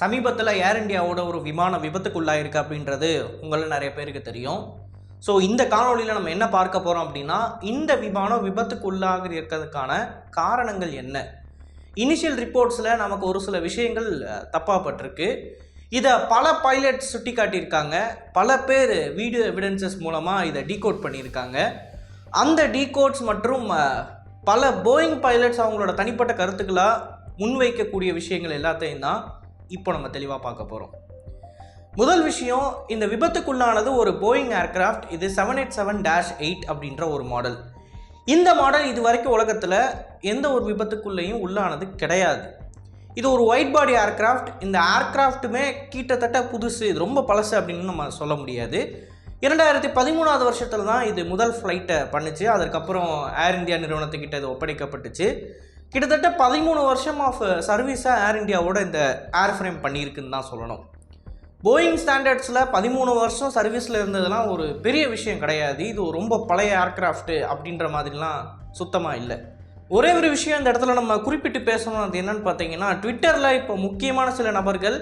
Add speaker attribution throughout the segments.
Speaker 1: சமீபத்தில் ஏர் இண்டியாவோட ஒரு விமானம் விபத்துக்குள்ளாயிருக்கு அப்படின்றது உங்களை நிறைய பேருக்கு தெரியும். ஸோ இந்த காணொளியில் நம்ம என்ன பார்க்க போகிறோம் அப்படின்னா இந்த விமானம் விபத்துக்குள்ளாக இருக்கிறதுக்கான காரணங்கள் என்ன? இனிஷியல் ரிப்போர்ட்ஸில் நமக்கு ஒரு சில விஷயங்கள் தப்பாகப்பட்டிருக்கு. இதை பல பைலட்ஸ் சுட்டி காட்டியிருக்காங்க பல பேர் வீடியோ எவிடன்சஸ் மூலமாக இதை டீகோட் பண்ணியிருக்காங்க. அந்த டீகோட்ஸ் மற்றும் பல போயிங் பைலட்ஸ் அவங்களோட தனிப்பட்ட கருத்துக்களாக முன்வைக்கக்கூடிய விஷயங்கள் எல்லாத்தையும் தான் இப்போ நம்ம தெளிவாக பார்க்க போகிறோம் முதல் விஷயம் இந்த விபத்துக்குள்ளானது ஒரு போயிங் ஏர்கிராஃப்ட் இது seven eight seven dash eight அப்படின்ற ஒரு மாடல் இந்த மாடல் இது வரைக்கும் உலகத்தில் எந்த ஒரு விபத்துக்குள்ளேயும் உள்ளானது கிடையாது. இது ஒரு ஒயிட் பாடி ஏர்கிராஃப்ட் இந்த ஏர்கிராஃப்ட்டுமே கிட்டத்தட்ட புதுசு இது ரொம்ப பழசு அப்படின்னு நம்ம சொல்ல முடியாது. இரண்டாயிரத்தி பதிமூணாவது வருஷத்தில் தான் இது முதல் ஃப்ளைட்டை பண்ணுச்சு. அதுக்கப்புறம் ஏர் இந்தியா நிறுவனத்துக்கிட்ட இது ஒப்படைக்கப்பட்டுச்சு. கிட்டத்தட்ட பதிமூணு வருஷம் ஆஃப் சர்வீஸாக ஏர் இந்தியாவோட இந்த ஏர் ஃப்ரேம் பண்ணியிருக்குன்னு தான் சொல்லணும். போயிங் ஸ்டாண்டர்ட்ஸில் பதிமூணு வருஷம் சர்வீஸில் இருந்ததெல்லாம் ஒரு பெரிய விஷயம் கிடையாது. இது ரொம்ப பழைய ஏர்க்ராஃப்ட்டு அப்படின்ற மாதிரிலாம் சுத்தமாக இல்லை. ஒரே ஒரு விஷயம் இந்த இடத்துல நம்ம குறிப்பிட்டு பேசணும். அது என்னன்னு பார்த்தீங்கன்னா ட்விட்டரில் இப்போ முக்கியமான சில நபர்கள்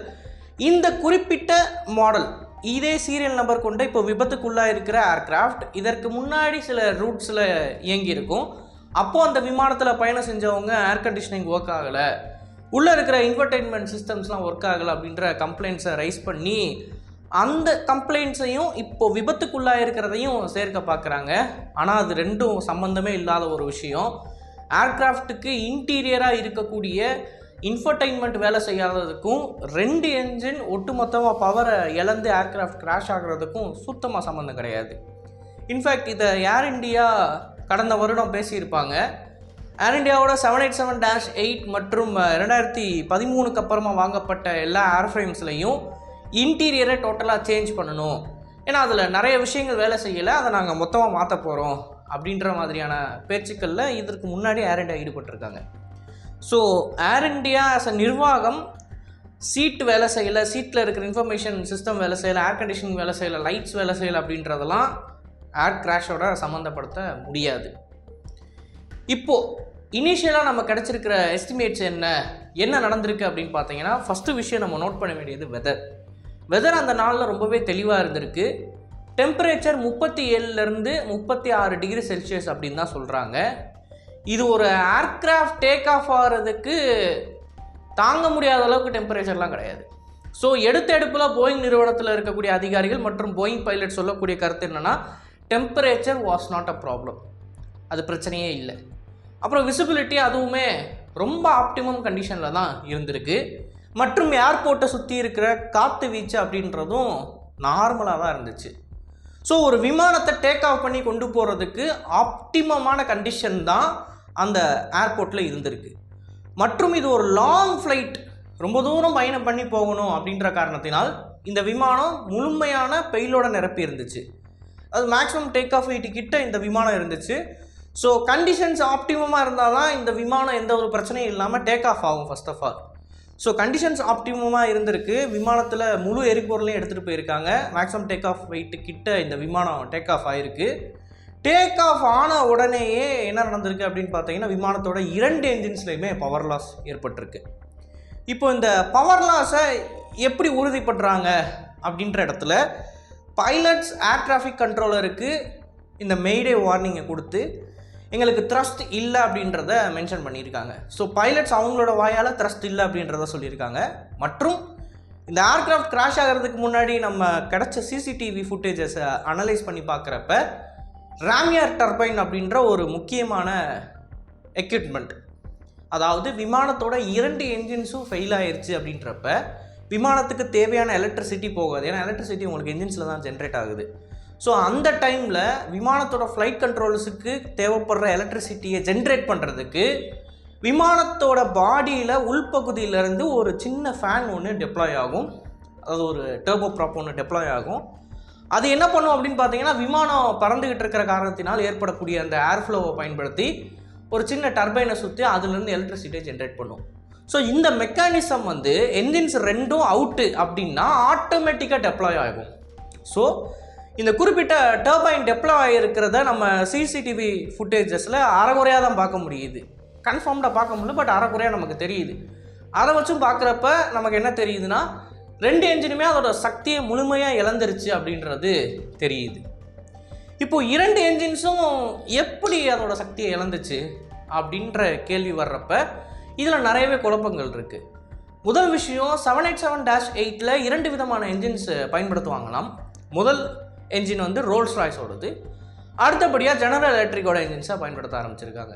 Speaker 1: இந்த குறிப்பிட்ட மாடல் இதே சீரியல் நம்பர் கொண்ட இப்போ விபத்துக்குள்ளாக இருக்கிற ஏர்க்ராஃப்ட் இதற்கு முன்னாடி சில ரூட்ஸில் இயங்கியிருக்கும். அப்போது அந்த விமானத்தில் பயணம் செஞ்சவங்க ஏர் கண்டிஷனிங் ஒர்க் ஆகலை. உள்ளே இருக்கிற இன்வர்டைன்மெண்ட் சிஸ்டம்ஸ்லாம் ஒர்க் ஆகலை அப்படின்ற கம்ப்ளைண்ட்ஸை ரைஸ் பண்ணி அந்த கம்ப்ளைண்ட்ஸையும் இப்போது விபத்துக்குள்ளாக இருக்கிறதையும் சேர்க்க பார்க்குறாங்க ஆனால் அது ரெண்டும் சம்மந்தமே இல்லாத ஒரு விஷயம். ஏர்க்ராஃப்ட்டுக்கு இன்டீரியராக இருக்கக்கூடிய இன்ஃபர்டைன்மெண்ட் வேலை செய்யாததுக்கும் ரெண்டு என்ஜின் ஒட்டுமொத்தமாக பவரை இழந்து ஏர்க்ராஃப்ட் கிராஷ் ஆகுறதுக்கும் சுத்தமாக சம்மந்தம் கிடையாது. இன்ஃபேக்ட் இதை ஏர் இண்டியா கடந்த வருடம் பேசியிருப்பாங்க. ஏர் இண்டியாவோட seven eight seven dash eight மற்றும் ரெண்டாயிரத்தி பதிமூணுக்கு அப்புறமா வாங்கப்பட்ட எல்லா ஏர் ஃப்ரேம்ஸ்லையும் இன்டீரியரை டோட்டலாக சேஞ்ச் பண்ணணும். ஏன்னா அதில் நிறைய விஷயங்கள் வேலை செய்யலை அதை நாங்கள் மொத்தமாக மாற்ற போகிறோம் அப்படின்ற மாதிரியான பேச்சுக்களில் இதற்கு முன்னாடி Air India ஈடுபட்டிருக்காங்க. So Air India as a நிர்வாகம் சீட் வேலை செய்யலை சீட்டில் இருக்கிற இன்ஃபர்மேஷன் சிஸ்டம் வேலை செய்யலை ஏர் கண்டிஷனிங் வேலை செய்யலை லைட்ஸ் வேலை செய்யலை அப்படின்றதெல்லாம் ஏர் கிராஷோட சம்மந்தப்படுத்த முடியாது. இப்போது இனிஷியலாக நம்ம கிடச்சிருக்கிற எஸ்டிமேட்ஸ் என்ன? என்ன நடந்திருக்கு அப்படின்னு பார்த்தீங்கன்னா ஃபஸ்ட்டு விஷயம் நம்ம நோட் பண்ண வேண்டியது வெதர் வெதர் அந்த நாளில் ரொம்பவே தெளிவாக இருந்திருக்கு. டெம்பரேச்சர் முப்பத்தி ஏழுலேருந்து முப்பத்தி ஆறு டிகிரி செல்சியஸ் அப்படின்னு தான் சொல்கிறாங்க இது ஒரு ஏர்க்ராஃப்ட் டேக் ஆஃப் ஆகிறதுக்கு தாங்க முடியாத அளவுக்கு டெம்பரேச்சர்லாம் கிடையாது. ஸோ எடுத்த எடுப்பில் போயிங் நிறுவனத்தில் இருக்கக்கூடிய அதிகாரிகள் மற்றும் போயிங் பைலட் சொல்லக்கூடிய கருத்து என்னென்னா temperature was not a problem அது பிரச்சனையே இல்லை. அப்புறம் விசிபிலிட்டி அதுவுமே ரொம்ப ஆப்டிமம் கண்டிஷனில் தான் இருந்திருக்கு. மற்றும் ஏர்போர்ட்டை சுற்றி இருக்கிற காற்று வீச்சு அப்படின்றதும் நார்மலாக தான் இருந்துச்சு. ஸோ ஒரு விமானத்தை டேக் ஆஃப் பண்ணி கொண்டு போகிறதுக்கு ஆப்டிமமான கண்டிஷன் தான் அந்த ஏர்போர்ட்டில் இருந்திருக்கு. மற்றும் இது ஒரு லாங் ஃப்ளைட் ரொம்ப தூரம் பயணம் பண்ணி போகணும் அப்படின்ற காரணத்தினால் இந்த விமானம் முழுமையான பெயிலோட நிரப்பி இருந்துச்சு. அது மேக்ஸிமம் டேக் ஆஃப் வெயிட் கிட்ட இந்த விமானம் இருந்துச்சு. ஸோ கண்டிஷன்ஸ் ஆப்டிமமாக இருந்தால் தான் இந்த விமானம் எந்த ஒரு பிரச்சனையும் இல்லாமல் டேக் ஆஃப் ஆகும் first of all so conditions ஆப்டிமமாக இருந்திருக்கு. விமானத்தில் முழு எரிபொருளையும் எடுத்துகிட்டு போயிருக்காங்க. மேக்ஸிமம் டேக் ஆஃப் வெயிட்டு கிட்ட இந்த விமானம் டேக் ஆஃப் ஆயிருக்கு. டேக் ஆஃப் ஆன உடனேயே என்ன நடந்திருக்கு அப்படின்னு பார்த்தீங்கன்னா விமானத்தோட இரண்டு என்ஜின்ஸ்லையுமே பவர் லாஸ் ஏற்பட்டிருக்கு. இப்போ இந்த பவர் லாஸை எப்படி உறுதிப்படுறாங்க அப்படின்ற இடத்துல பைலட்ஸ் ஏர் டிராஃபிக் கண்ட்ரோலருக்கு இந்த மெய்டே வார்னிங்கை கொடுத்து எங்களுக்கு த்ரஸ்ட் இல்லை அப்படின்றத மென்ஷன் பண்ணியிருக்காங்க. ஸோ பைலட்ஸ் அவங்களோட வாயால் த்ரஸ்ட் இல்லை அப்படின்றத சொல்லியிருக்காங்க. மற்றும் இந்த ஏர்கிராஃப்ட் கிராஷ் ஆகிறதுக்கு முன்னாடி நம்ம கிடச்ச சிசிடிவி ஃபுட்டேஜஸை அனலைஸ் பண்ணி பார்க்குறப்ப ராம்யார் டர்பைன் அப்படின்ற ஒரு முக்கியமான எக்யூப்மெண்ட் அதாவது விமானத்தோட இரண்டு என்ஜின்ஸும் ஃபெயில் ஆயிடுச்சு அப்படின்றப்ப விமானத்துக்கு தேவையான எலக்ட்ரிசிட்டி போகாது. ஏன்னா எலக்ட்ரிசிட்டி உங்களுக்கு இன்ஜின்ஸில் தான் ஜென்ரேட் ஆகுது. ஸோ அந்த டைமில் விமானத்தோட ஃப்ளைட் கண்ட்ரோல்ஸுக்கு தேவைப்படுற எலக்ட்ரிசிட்டியை ஜென்ரேட் பண்ணுறதுக்கு விமானத்தோட பாடியில் உள்பகுதியிலேருந்து ஒரு சின்ன ஃபேன் ஒன்று டெப்ளாய் ஆகும். அது ஒரு டேர்போ ப்ராப் ஒன்று டெப்ளாய் ஆகும். அது என்ன பண்ணும் அப்படின்னு பார்த்தீங்கன்னா விமானம் பறந்துக்கிட்டு இருக்கிற காரணத்தினால் ஏற்படக்கூடிய அந்த ஏர் ஃப்ளோவை பயன்படுத்தி ஒரு சின்ன டர்பைனை சுற்றி அதுலேருந்து எலக்ட்ரிசிட்டியை ஜென்ரேட் பண்ணும். ஸோ இந்த மெக்கானிசம் வந்து என்ஜின்ஸ் ரெண்டும் அவுட்டு அப்படின்னா ஆட்டோமேட்டிக்காக டெப்ளாய் ஆகும். ஸோ இந்த குறிப்பிட்ட டர்பைன் டெப்ளாய் ஆகிருக்கிறத நம்ம சிசிடிவி ஃபுட்டேஜஸில் அறகுறையாக தான் பார்க்க முடியுது. கன்ஃபார்ம்டாக பார்க்க முடியல பட் அறகுறையாக நமக்கு தெரியுது. அதை வச்சும் பார்க்குறப்ப நமக்கு என்ன தெரியுதுன்னா ரெண்டு என்ஜினுமே அதோட சக்தியை முழுமையாக இழந்துருச்சு அப்படின்றது தெரியுது. இப்போ இரண்டு என்ஜின்ஸும் எப்படி அதோட சக்தியை இழந்துச்சு அப்படின்ற கேள்வி வர்றப்ப இதில் நிறையவே குழப்பங்கள் இருக்குது முதல் விஷயம் செவன் எயிட் செவன் டேஷ் எயிட்டில் இரண்டு விதமான என்ஜின்ஸ் பயன்படுத்துவாங்களாம். முதல் என்ஜின் வந்து ரோல்ஸ் ராய்ஸோடது அடுத்தபடியாக ஜெனரல் எலக்ட்ரிக்கோட என்ஜின்ஸை பயன்படுத்த ஆரம்பிச்சிருக்காங்க.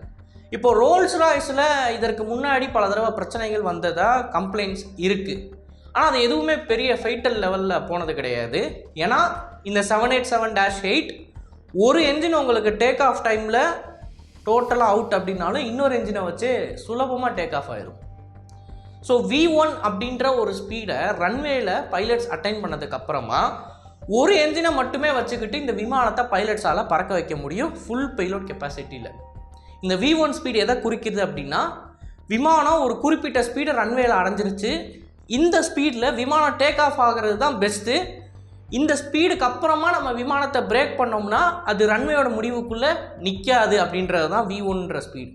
Speaker 1: இப்போ ரோல்ஸ் ராய்ஸில் இதற்கு முன்னாடி பல தடவை பிரச்சனைகள் வந்ததாக கம்ப்ளைண்ட்ஸ் இருக்குது ஆனால் அது எதுவுமே பெரிய ஃபைட்டல் லெவலில் போனது கிடையாது. ஏன்னா இந்த seven eight seven dash eight ஒரு என்ஜின் உங்களுக்கு டேக் ஆஃப் டைமில் டோட்டலாக அவுட் அப்படின்னாலும் இன்னொரு என்ஜினை வச்சு சுலபமாக டேக் ஆஃப் ஆயிரும். ஸோ வி ஒன் அப்படின்ற ஒரு ஸ்பீடை ரன்வேல பைலட்ஸ் அட்டைன் பண்ணதுக்கு அப்புறமா ஒரு என்ஜினை மட்டுமே வச்சுக்கிட்டு இந்த விமானத்தை பைலட்ஸால் பறக்க வைக்க முடியும் ஃபுல் பைலட் கெப்பாசிட்டியில் இந்த வி ஒன் ஸ்பீடு எதை குறிக்கிறது அப்படின்னா விமானம் ஒரு குறிப்பிட்ட ஸ்பீடை ரன்வேல அடைஞ்சிருச்சு. இந்த ஸ்பீடில் விமானம் டேக் ஆஃப் ஆகிறது தான் பெஸ்ட்டு இந்த ஸ்பீடுக்கு அப்புறமா நம்ம விமானத்தை பிரேக் பண்ணோம்னா அது ரன்வேயோட முடிவுக்குள்ளே நிற்காது அப்படின்றது தான் வி ஒன்ற ஸ்பீடு.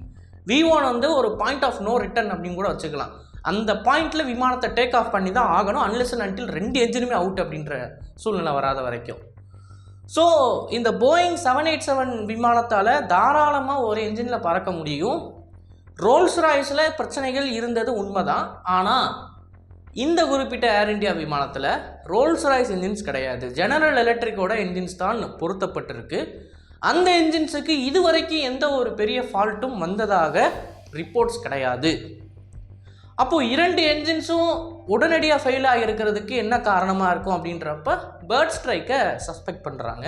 Speaker 1: வி ஒன் வந்து ஒரு பாயிண்ட் ஆஃப் நோ ரிட்டர்ன் அப்படின்னு கூட வச்சுக்கலாம். அந்த பாயிண்டில் விமானத்தை டேக் ஆஃப் பண்ணி தான் ஆகணும் அன்லெஸ் அன்டில் ரெண்டு என்ஜினுமே அவுட் அப்படின்ற சூழ்நிலை வராத வரைக்கும். ஸோ இந்த போயிங் செவன் எயிட் செவன் விமானத்தால் தாராளமாக ஒரு என்ஜினில் பறக்க முடியும். ரோல்ஸ் ராய்ஸில் பிரச்சனைகள் இருந்தது உண்மைதான். ஆனால் இந்த குறிப்பிட்ட ஏர் இந்தியா விமானத்தில் ரோல்ஸ் ராய்ஸ் என்ஜின்ஸ் கிடையாது. ஜெனரல் எலக்ட்ரிக்கோட என்ஜின்ஸ் தான் பொருத்தப்பட்டிருக்கு. அந்த என்ஜின்ஸுக்கு இதுவரைக்கும் எந்த ஒரு பெரிய ஃபால்ட்டும் வந்ததாக ரிப்போர்ட்ஸ் கிடையாது. அப்போது இரண்டு என்ஜின்ஸும் உடனடியாக ஃபெயில் ஆகியிருக்கிறதுக்கு என்ன காரணமாக இருக்கும் அப்படின்றப்ப பேர்ட் ஸ்ட்ரைக்கை சஸ்பெக்ட் பண்ணுறாங்க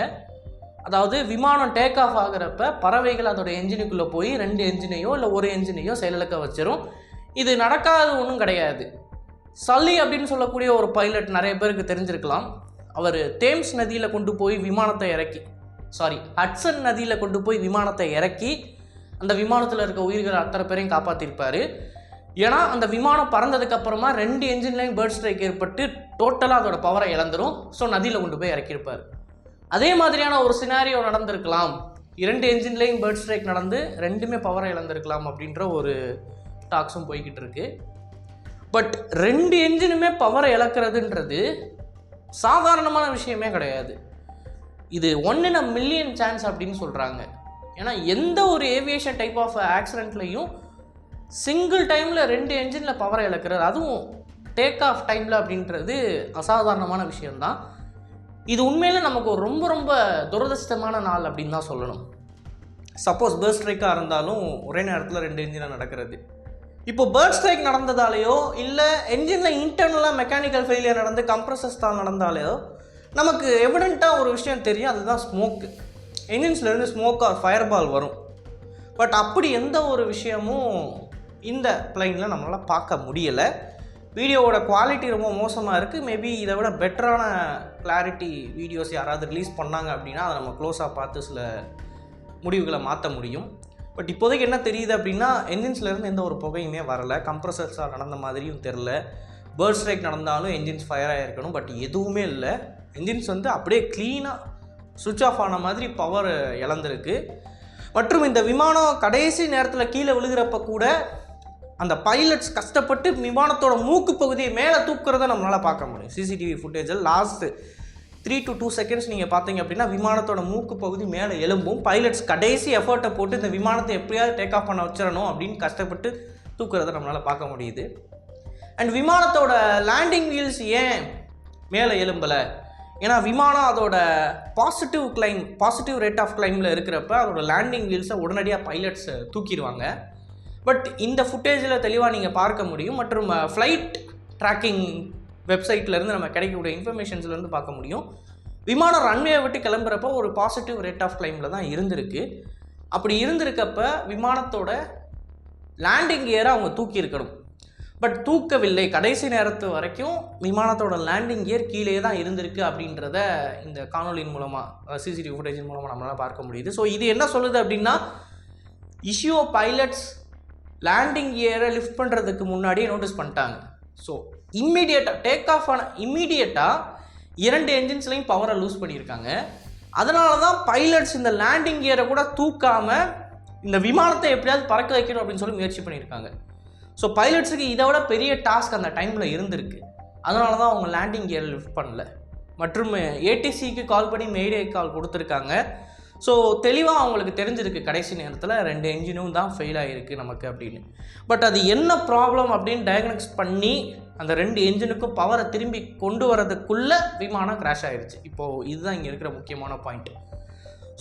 Speaker 1: அதாவது விமானம் டேக் ஆஃப் ஆகிறப்ப பறவைகள் அதோட என்ஜினுக்குள்ளே போய் ரெண்டு என்ஜினையோ இல்லை ஒரு என்ஜினையோ செயலிழக்க வச்சிரும். இது நடக்காத ஒன்றும் கிடையாது. சல்லி அப்படின்னு சொல்லக்கூடிய ஒரு பைலட் நிறைய பேருக்கு தெரிஞ்சிருக்கலாம். அவர் தேம்ஸ் நதியில் கொண்டு போய் விமானத்தை இறக்கி சாரி ஹட்சன் நதியில் கொண்டு போய் விமானத்தை இறக்கி அந்த விமானத்தில் இருக்க உயிர்கள் அத்தனை பேரையும் காப்பாற்றிருப்பார் ஏன்னா அந்த விமானம் பறந்ததுக்கப்புறமா ரெண்டு என்ஜின்லையும் பேர்ட் ஸ்ட்ரைக் ஏற்பட்டு டோட்டலாக அதோட பவரை இழந்துரும். ஸோ நதியில் கொண்டு போய் இறக்கியிருப்பார். அதே மாதிரியான ஒரு சினாரியோ நடந்திருக்கலாம். இரண்டு என்ஜின்லேயும் பேர்ட் ஸ்ட்ரைக் நடந்து ரெண்டுமே பவரை இழந்திருக்கலாம் அப்படின்ற ஒரு டாக்ஸும் போய்கிட்டு இருக்குது பட் ரெண்டு என்ஜினுமே பவரை இழக்கிறதுன்றது சாதாரணமான விஷயமே கிடையாது. இது one in a million chance அப்படின்னு சொல்கிறாங்க ஏன்னா எந்த ஒரு ஏவியேஷன் டைப் ஆஃப் ஆக்சிடெண்ட்லையும் சிங்கிள் டைமில் ரெண்டு என்ஜினில் பவரை இழக்கிறது அதுவும் டேக் ஆஃப் டைமில் அப்படின்றது அசாதாரணமான விஷயம்தான். இது உண்மையில் நமக்கு ஒரு ரொம்ப ரொம்ப துரதிர்ஷ்டமான நாள் அப்படின்னு தான் சொல்லணும். சப்போஸ் பேர்ட் ஸ்ட்ரைக்காக இருந்தாலும் ஒரே நேரத்தில் ரெண்டு என்ஜினாக நடக்கிறது. இப்போ பேர்ட் ஸ்ட்ரைக் நடந்ததாலேயோ இல்லை என்ஜினில் இன்டர்னலாக மெக்கானிக்கல் ஃபெயிலியர் நடந்து கம்ப்ரஸஸ் தான் நடந்தாலேயோ நமக்கு எவிடென்ட்டாக ஒரு விஷயம் தெரியும் அதுதான் ஸ்மோக்கு என்ஜின்ஸ்லேருந்து ஸ்மோக் ஆர் ஃபயர் பால் வரும். பட் அப்படி எந்த ஒரு விஷயமும் இந்த பிளைனில் நம்மளால் பார்க்க முடியலை. வீடியோவோட குவாலிட்டி ரொம்ப மோசமாக இருக்குது மேபி இதை விட பெட்டரான கிளாரிட்டி வீடியோஸ் யாராவது ரிலீஸ் பண்ணாங்க அப்படின்னா அதை நம்ம க்ளோஸாக பார்த்து சில முடிவுகளை மாற்ற முடியும். பட் இப்போதைக்கு என்ன தெரியுது அப்படின்னா என்ஜின்ஸ்லேருந்து எந்த ஒரு புகையுமே வரலை. கம்ப்ரஸர்ஸாக நடந்த மாதிரியும் தெரில பேர்ட் ஸ்ட்ரைக் நடந்தாலும் என்ஜின்ஸ் ஃபயர் ஆகிருக்கணும் பட் எதுவுமே இல்லை. என்ஜின்ஸ் வந்து அப்படியே க்ளீனாக சுவிட்ச் ஆஃப் ஆன மாதிரி பவர் இழந்திருக்கு. மற்றும் இந்த விமானம் கடைசி நேரத்தில் கீழே விழுகிறப்ப கூட அந்த பைலட்ஸ் கஷ்டப்பட்டு விமானத்தோட மூக்கு பகுதியை மேலே தூக்குறத நம்மளால் பார்க்க முடியும். CCTV ஃபுட்டேஜில் last three to two seconds நீங்கள் பார்த்தீங்க அப்படின்னா விமானத்தோட மூக்கு பகுதி மேலே எலும்பும் பைலட்ஸ் கடைசி எஃபர்ட்டை போட்டு இந்த விமானத்தை எப்படியாவது டேக் ஆஃப் பண்ண வச்சிடணும் அப்படின்னு கஷ்டப்பட்டு தூக்குறத நம்மளால் பார்க்க முடியுது. அண்ட் விமானத்தோட லேண்டிங் வீல்ஸ் ஏன் மேலே எலும்பலை ஏன்னா விமானம் அதோட positive climb positive rate of கிளைமில் இருக்கிறப்ப அதோட லேண்டிங் வீல்ஸை உடனடியாக பைலட்ஸ் தூக்கிடுவாங்க. பட் இந்த ஃபுட்டேஜில் தெளிவாக நீங்கள் பார்க்க முடியும். மற்றும் uh, ஃப்ளைட் ட்ராக்கிங் வெப்சைட்லேருந்து நம்ம கிடைக்கக்கூடிய இன்ஃபர்மேஷன்ஸ்லேருந்து பார்க்க முடியும். விமானம் ரன்வேயை விட்டு கிளம்புறப்போ ஒரு பாசிட்டிவ் ரேட் ஆஃப் கிளைமில் தான் இருந்திருக்கு. அப்படி இருந்திருக்கப்ப விமானத்தோட லேண்டிங் கியரை அவங்க தூக்கி இருக்கணும் பட் தூக்கவில்லை. கடைசி நேரத்து வரைக்கும் விமானத்தோட லேண்டிங் கியர் கீழே தான் இருந்திருக்கு அப்படின்றத இந்த காணொலியின் மூலமாக சிசிடிவி ஃபுட்டேஜின் மூலமாக நம்மளால் பார்க்க முடியுது. ஸோ இது என்ன சொல்லுது அப்படின்னா இஷ்யூ பைலட்ஸ் லேண்டிங் கியரை லிஃப்ட் பண்ணுறதுக்கு முன்னாடியே நோட்டீஸ் பண்ணிட்டாங்க. ஸோ இம்மிடியேட்டாக டேக் ஆஃப் ஆன இம்மிடியேட்டாக இரண்டு என்ஜின்ஸ்லையும் பவரை லூஸ் பண்ணியிருக்காங்க. அதனால தான் பைலட்ஸ் இந்த லேண்டிங் கியரை கூட தூக்காமல் இந்த விமானத்தை எப்படியாவது பறக்க வைக்கணும் அப்படின்னு சொல்லி முயற்சி பண்ணியிருக்காங்க. ஸோ பைலட்ஸுக்கு இதை விட பெரிய டாஸ்க் அந்த டைமில் இருந்திருக்கு. அதனால தான் அவங்க லேண்டிங் கியர் லிஃப்ட் பண்ணல. மற்றும் ஏடிசிக்கு கால் பண்ணி மெய்டே கால் கொடுத்துருக்காங்க. ஸோ தெளிவாக அவங்களுக்கு தெரிஞ்சிருக்கு கடைசி நேரத்தில் ரெண்டு என்ஜினும் தான் ஃபெயில் ஆகிருக்கு நமக்கு அப்படின்னு. பட் அது என்ன ப்ராப்ளம் அப்படின்னு டயக்னோஸ் பண்ணி அந்த ரெண்டு என்ஜினுக்கும் பவரை திரும்பி கொண்டு வரதுக்குள்ளே விமானம் கிராஷ் ஆகிடுச்சு இப்போது இதுதான் இங்கே இருக்கிற முக்கியமான point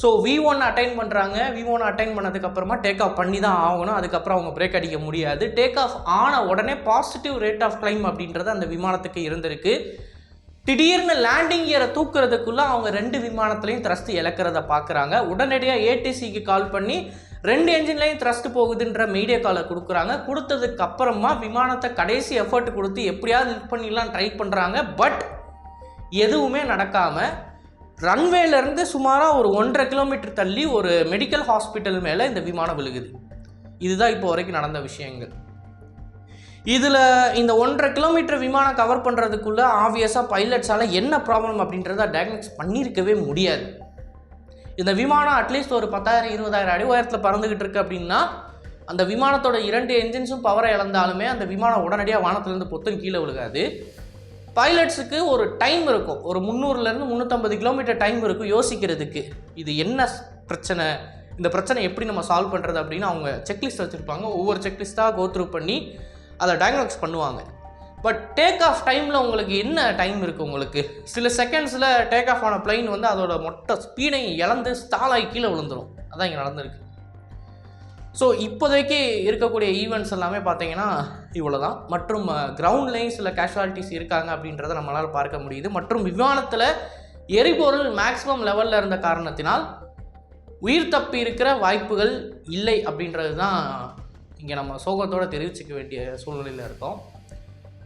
Speaker 1: so V one attain பண்ணுறாங்க வி ஒன் அட்டைன் பண்ணதுக்கப்புறமா டேக் ஆஃப் பண்ணி தான் ஆகணும். அதுக்கப்புறம் அவங்க பிரேக் அடிக்க முடியாது. டேக் ஆஃப் ஆன உடனே பாசிட்டிவ் ரேட் ஆஃப் கிளைம் அப்படின்றது அந்த விமானத்துக்கு இருந்திருக்கு. திடீர்னு லேண்டிங் கியரை தூக்குறதுக்குள்ளே அவங்க ரெண்டு விமானத்துலேயும் த்ரஸ்ட் இழக்கிறத பார்க்குறாங்க. உடனடியாக ஏடிசிக்கு கால் பண்ணி ரெண்டு என்ஜின்லையும் த்ரஸ்ட் போகுதுன்ற மீடியா காலை கொடுக்குறாங்க. கொடுத்ததுக்கு அப்புறமா விமானத்தை கடைசி எஃபர்ட் கொடுத்து எப்படியாவது இது பண்ணிடலாம் ட்ரை பண்ணுறாங்க பட் எதுவுமே நடக்காமல் ரன்வேலேருந்து சுமாராக ஒரு ஒன்றரை கிலோமீட்டர் தள்ளி ஒரு மெடிக்கல் ஹாஸ்பிட்டல் மேலே இந்த விமானம் விழுகுது. இதுதான் இப்போ வரைக்கும் நடந்த விஷயங்கள். இதில் இந்த ஒன்றரை கிலோமீட்டர் விமானம் கவர் பண்ணுறதுக்குள்ளே ஆப்வியஸாக பைலட்ஸால் என்ன ப்ராப்ளம் அப்படின்றத டயக்னோஸ் பண்ணியிருக்கவே முடியாது. இந்த விமானம் அட்லீஸ்ட் ஒரு பத்தாயிரம் இருபதாயிரம் அடி உயரத்தில் பறந்துக்கிட்டு இருக்கு அப்படின்னா அந்த விமானத்தோட இரண்டு என்ஜின்ஸும் பவரை இழந்தாலுமே அந்த விமானம் உடனடியாக வானத்துலேருந்து பொத்தும் கீழே விழுகாது. பைலட்ஸுக்கு ஒரு டைம் இருக்கும். ஒரு முந்நூறுலேருந்து முந்நூற்றம்பது கிலோமீட்டர் டைம் இருக்கும் யோசிக்கிறதுக்கு. இது என்ன பிரச்சனை? இந்த பிரச்சனை எப்படி நம்ம சால்வ் பண்ணுறது அப்படின்னு அவங்க செக்லிஸ்ட் வச்சுருப்பாங்க. ஒவ்வொரு செக்லிஸ்ட்டாக கோத்ரூ பண்ணி அதை டயக்னோஸ் பண்ணுவாங்க. பட் டேக் ஆஃப் டைமில் உங்களுக்கு என்ன டைம் இருக்குது உங்களுக்கு? சில செகண்ட்ஸில் டேக் ஆஃப் ஆன பிளைன் வந்து அதோட மொட்டை ஸ்பீடை இழந்து ஸ்டாலாகி கீழே விழுந்துரும். அதான் இங்கே நடந்திருக்கு. ஸோ இப்போதைக்கு இருக்கக்கூடிய ஈவெண்ட்ஸ் எல்லாமே பார்த்தீங்கன்னா இவ்வளோ தான் மற்றும் கிரவுண்ட்லேயும் சில கேஷுவாலிட்டிஸ் இருக்காங்க அப்படின்றத நம்மளால் பார்க்க முடியுது. மற்றும் விமானத்தில் எரிபொருள் மேக்ஸிமம் லெவலில் இருந்த காரணத்தினால் உயிர் தப்பி இருக்கிற வாய்ப்புகள் இல்லை அப்படின்றது தான் இங்கே நம்ம சோகத்தோடு தெரிவிச்சுக்க வேண்டிய சூழ்நிலையில் இருக்கோம்.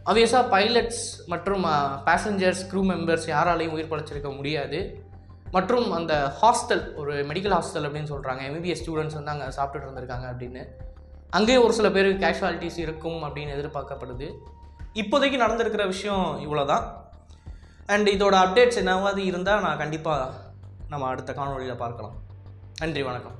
Speaker 1: ஆப்வியஸாக பைலட்ஸ் மற்றும் பேசஞ்சர்ஸ் க்ரூ மெம்பர்ஸ் யாராலையும் உயிர் பழச்சிருக்க முடியாது. மற்றும் அந்த ஹாஸ்டல் ஒரு மெடிக்கல் ஹாஸ்டல் அப்படின்னு சொல்கிறாங்க எம்பிபிஎஸ் ஸ்டூடெண்ட்ஸ் வந்து அங்கே சாப்பிட்டுட்டு இருந்திருக்காங்க அப்படின்னு. அங்கேயும் ஒரு சில பேருக்கு கேஷுவாலிட்டிஸ் இருக்கும் அப்படின்னு எதிர்பார்க்கப்படுது. இப்போதைக்கு நடந்திருக்கிற விஷயம் இவ்வளோ தான் அண்ட் இதோட அப்டேட்ஸ் என்னவாது இருந்தால் நான் கண்டிப்பாக நம்ம அடுத்த காணொலியில் பார்க்கலாம். நன்றி வணக்கம்.